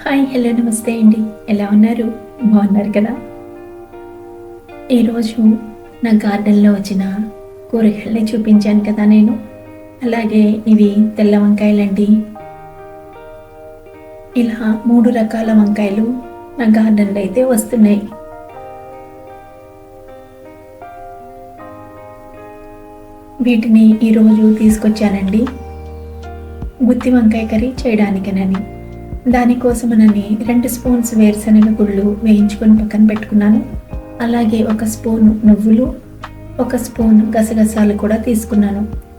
Hi hello నమస్తే అండి. ఎలా ఉన్నారు? బాగున్నారు కదా? ఈరోజు నా గార్డెన్లో వచ్చిన కూరగాయలని చూపించాను కదా నేను. అలాగే ఇవి తెల్ల వంకాయలండి. ఇలా మూడు రకాల వంకాయలు నా గార్డెన్లో అయితే వస్తున్నాయి. వీటిని ఈరోజు తీసుకొచ్చానండి. గుత్తి వంకాయ కర్రీ చేయడానికేనని. దానికోసమనని రెండు స్పూన్స్ వేరుశనగ గుళ్ళు వేయించుకొని పక్కన పెట్టుకున్నాను. అలాగే ఒక స్పూన్ నువ్వులు ఒక స్పూన్ గసగసాలు కూడా తీసుకున్నాను.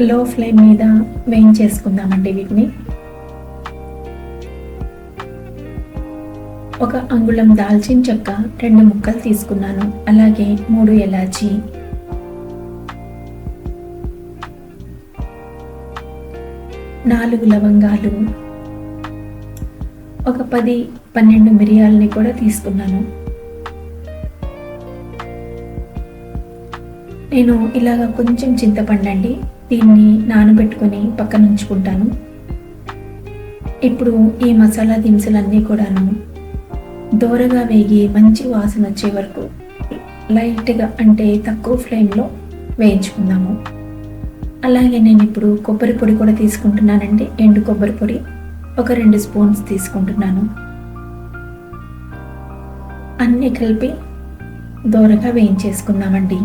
లో ఫ్లేమ్ మీద వేయించేసుకుందామండి వీటిని. ఒక అంగుళం దాల్చిన చెక్క రెండు ముక్కలు తీసుకున్నాను. అలాగే మూడు ఎలాచి. నాలుగు లవంగాలు. ఒక పది పన్నెండు మిరియాలని కూడా తీసుకున్నాను. నేను ఇలాగ కొంచెం చింతపండండి దీన్ని నానబెట్టుకొని పక్కన ఉంచుకుంటాను ఇప్పుడు ఈ మసాలా దినుసులన్నీ కూడాను దోరగా వేగి మంచి వాసన వచ్చే వరకు లైట్గా అంటే తక్కువ ఫ్లేమ్లో వేయించుకుందాము. అలాగే నేను ఇప్పుడు కొబ్బరి పొడి కూడా తీసుకుంటున్నానండి. ఎండు కొబ్బరి పొడి ఒక రెండు స్పూన్స్ తీసుకుంటున్నాను. అన్నీ కలిపి దోరగా వేయించేసుకుందామండి.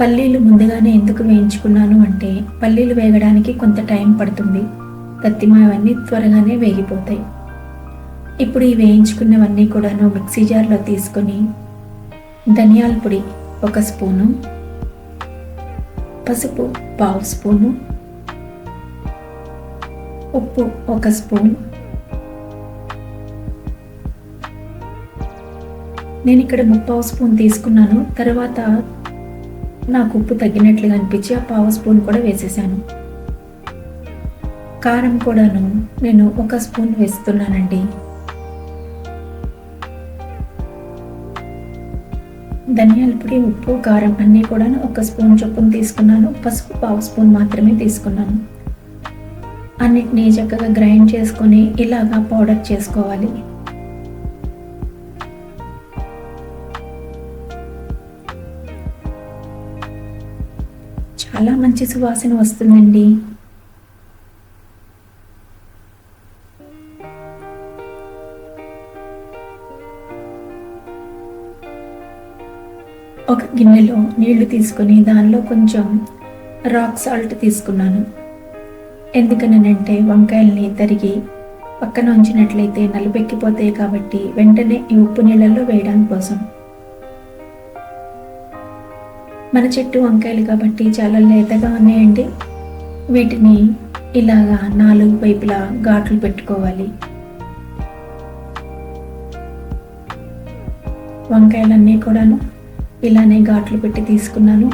పల్లీలు ముందుగానే ఎందుకు వేయించుకున్నాను అంటే పల్లీలు వేగడానికి కొంత టైం పడుతుంది. కత్తిమావన్నీ త్వరగానే వేగిపోతాయి. ఇప్పుడు ఈ వేయించుకున్నవన్నీ కూడాను మిక్సీ జార్లో తీసుకొని ధనియాల పొడి ఒక స్పూను పసుపు పావు స్పూను ఉప్పు ఒక స్పూన్. నేను ఇక్కడ ముప్పావు స్పూన్ తీసుకున్నాను. తర్వాత నాకు ఉప్పు తగ్గినట్లుగా అనిపించి ఆ పావు స్పూన్ కూడా వేసేసాను. కారం కూడాను నేను ఒక స్పూన్ వేస్తున్నానండి. ధనియాల పొడి ఉప్పు కారం అన్నీ కూడా ఒక స్పూన్ చొప్పున తీసుకున్నాను. పసుపు పావు స్పూన్ మాత్రమే తీసుకున్నాను. అన్నిటినీ చక్కగా గ్రైండ్ చేసుకొని ఇలాగా పౌడర్ చేసుకోవాలి. చాలా మంచి సువాసన వస్తుందండి. ఒక గిన్నెలో నీళ్ళు తీసుకొని దానిలో కొంచెం రాక్ సాల్ట్ తీసుకున్నాను. ఎందుకనంటే వంకాయల్ని తరిగి పక్కన ఉంచినట్లయితే నలుపెక్కిపోతాయి కాబట్టి వెంటనే ఈ ఉప్పు నీళ్ళల్లో వేయడం కోసం. మన చెట్టు వంకాయలు కాబట్టి చాలా లేతగా ఉన్నాయండి. వీటిని ఇలాగా నాలుగు వైపులా ఘాట్లు పెట్టుకోవాలి. వంకాయలన్నీ కూడాను ఇలానే ఘాట్లు పెట్టి తీసుకున్నాను.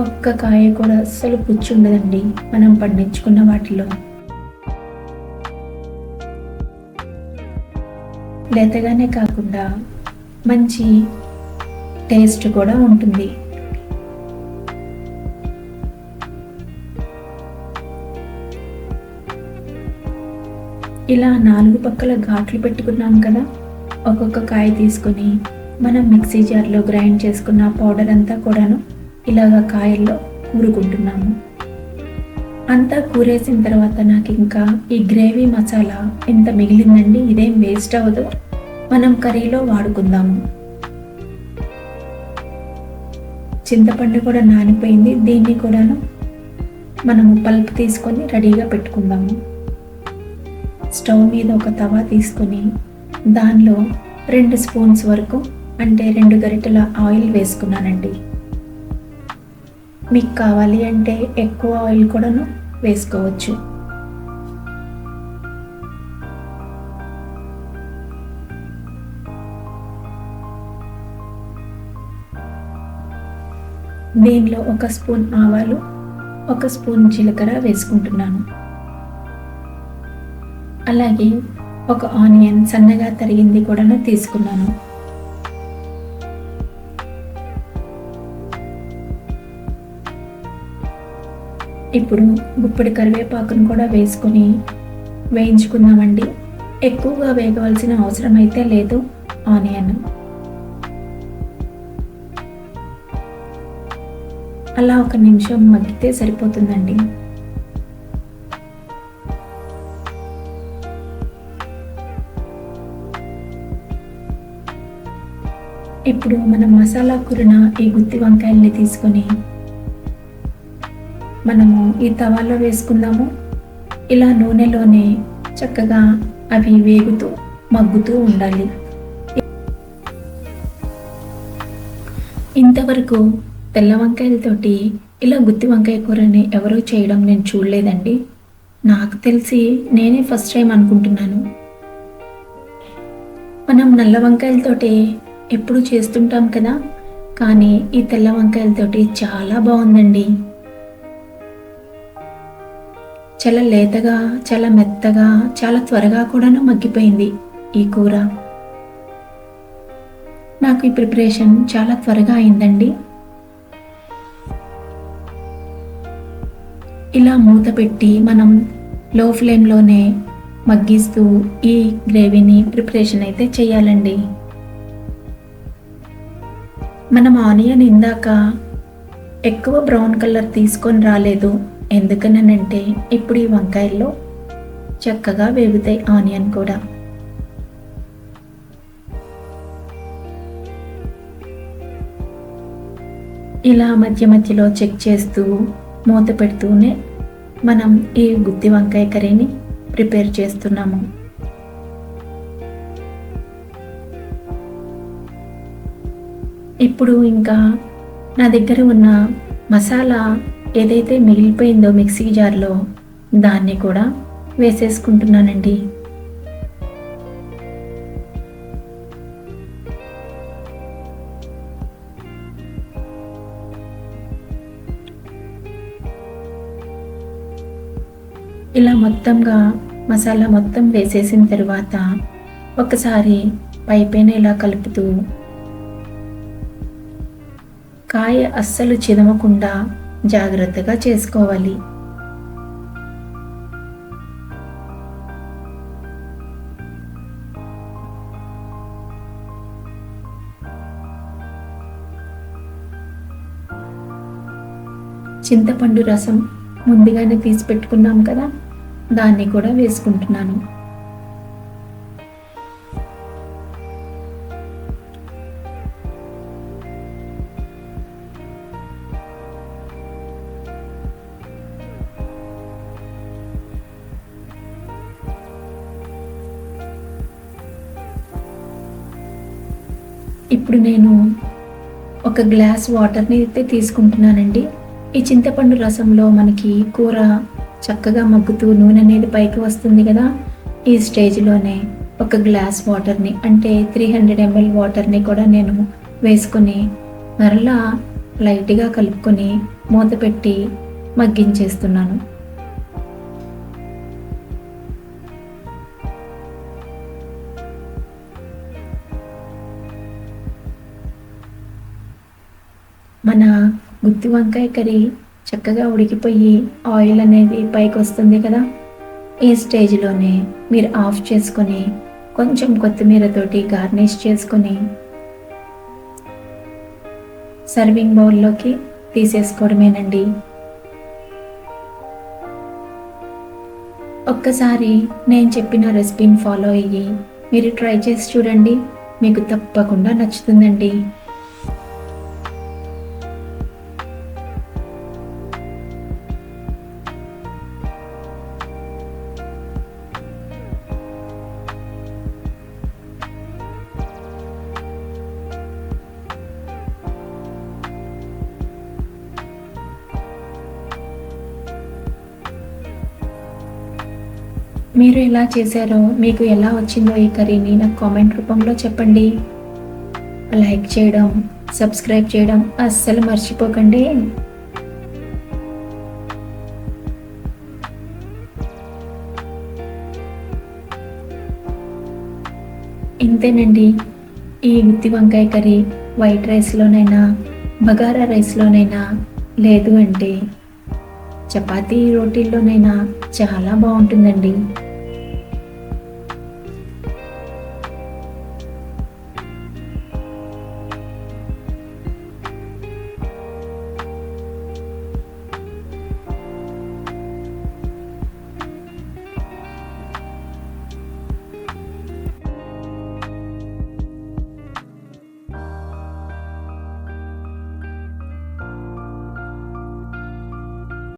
ఒక్క కాయ కూడా అస్సలు పుచ్చుండదండి. మనం పండించుకున్న వాటిలో. లేతగానే కాకుండా మంచి టేస్ట్ కూడా ఉంటుంది. ఇలా నాలుగు పక్కల ఘాట్లు పెట్టుకున్నాం కదా. ఒక్కొక్క కాయ తీసుకొని మనం మిక్సీ జార్లో గ్రైండ్ చేసుకున్న పౌడర్ అంతా కూడాను ఇలాగ కాయల్లో కూరుకుంటున్నాము అంతా కూరేసిన తర్వాత నాకు ఇంకా ఈ గ్రేవీ మసాలా ఎంత మిగిలిందండి ఇదేం వేస్ట్ అవ్వదు. మనం కర్రీలో వాడుకుందాము. చింతపండు కూడా నానిపోయింది దీన్ని కూడాను మనము పల్ప్ తీసుకొని రెడీగా పెట్టుకుందాము. స్టవ్ మీద ఒక తవా తీసుకొని దానిలో రెండు స్పూన్స్ వరకు అంటే రెండు గరిటెల ఆయిల్ వేసుకున్నానండి. మీకు కావాలి అంటే ఎక్కువ ఆయిల్ కూడాను వేసుకోవచ్చు. దీనిలో ఒక స్పూన్ ఆవాలు ఒక స్పూన్ జీలకర్ర వేసుకుంటున్నాను. అలాగే ఒక ఆనియన్ సన్నగా తరిగింది కూడాను తీసుకున్నాను. ఇప్పుడు గుప్పిడి కరివేపాకును కూడా వేసుకొని వేయించుకుందామండి. ఎక్కువగా వేగవలసిన అవసరం అయితే లేదు ఆనియన్. అలా ఒక నిమిషం మగ్గితే సరిపోతుందండి. ఇప్పుడు మనం మసాలా కూరిన ఈ గుత్తి వంకాయల్ని తీసుకొని మనము ఈ తవాలో వేసుకుందాము. ఇలా నూనెలోనే చక్కగా అవి వేగుతూ మగ్గుతూ ఉండాలి. ఇంతవరకు తెల్ల వంకాయలతోటి ఇలా గుత్తి వంకాయ కూరని ఎవరూ చేయడం నేను చూడలేదండి. నాకు తెలిసి నేనే ఫస్ట్ టైం అనుకుంటున్నాను. మనం నల్ల వంకాయలతోటి ఎప్పుడు చేస్తుంటాం కదా. కానీ ఈ తెల్ల వంకాయలతోటి చాలా బాగుందండి. చాలా లేతగా చాలా మెత్తగా చాలా త్వరగా కూడాను మగ్గిపోయింది ఈ కూర. నాకు ఈ ప్రిపరేషన్ చాలా త్వరగా అయిందండి. ఇలా మూత పెట్టి మనం లో ఫ్లేమ్లోనే మగ్గిస్తూ ఈ గ్రేవీని ప్రిపరేషన్ అయితే చేయాలండి. మనం ఆనియన్ ఇందాక ఎక్కువ బ్రౌన్ కలర్ తీసుకొని రాలేదు. ఎందుకనంటే ఇప్పుడు ఈ వంకాయల్లో చక్కగా వేగుతాయి ఆనియన్ కూడా. ఇలా మధ్య మధ్యలో చెక్ చేస్తూ మూత పెడుతూనే మనం ఈ గుత్తి వంకాయ కర్రీని ప్రిపేర్ చేస్తున్నాము. ఇప్పుడు ఇంకా నా దగ్గర ఉన్న మసాలా ఏదైతే మిగిలిపోయిందో మిక్సీ జార్లో దాన్ని కూడా వేసేసుకుంటున్నానండి. ఇలా మొత్తంగా మసాలా మొత్తం వేసేసిన తర్వాత ఒకసారి పైపైన ఇలా కలుపుతూ కాయ అస్సలు చిదమకుండా జాగ్రత్తగా చేసుకోవాలి. చింతపండు రసం ముందుగానే తీసి పెట్టుకున్నాం కదా దాన్ని కూడా వేసుకుంటున్నాను. ఇప్పుడు నేను ఒక గ్లాస్ వాటర్ని అయితే తీసుకుంటున్నానండి. ఈ చింతపండు రసంలో మనకి కూర చక్కగా మగ్గుతూ నూనె అనేది పైకి వస్తుంది కదా. ఈ స్టేజ్లోనే ఒక గ్లాస్ వాటర్ని అంటే త్రీ హండ్రెడ్ ఎంఎల్ వాటర్ని కూడా నేను వేసుకొని మరలా లైట్గా కలుపుకొని మూత పెట్టి మగ్గించేస్తున్నాను. మన గుత్తి వంకాయ కర్రీ చక్కగా ఉడికిపోయి ఆయిల్ అనేది పైకి వస్తుంది కదా? ఈ స్టేజ్లోనే మీరు ఆఫ్ చేసుకొని కొంచెం కొత్తిమీరతోటి గార్నిష్ చేసుకొని సర్వింగ్ బౌల్లోకి తీసేసుకోవడమేనండి. ఒక్కసారి నేను చెప్పిన రెసిపీని ఫాలో అయ్యి మీరు ట్రై చేసి చూడండి. మీకు తప్పకుండా నచ్చుతుందండి. మీరు ఎలా చేశారో మీకు ఎలా వచ్చిందో ఈ కర్రీని నాకు కామెంట్ రూపంలో చెప్పండి. లైక్ చేయడం సబ్స్క్రైబ్ చేయడం అస్సలు మర్చిపోకండి. ఇంతేనండి ఈ గుత్తి వంకాయ కర్రీ వైట్ రైస్లోనైనా బగారా రైస్లోనైనా లేదు అంటే చపాతీ రోటీల్లోనైనా చాలా బాగుంటుందండి.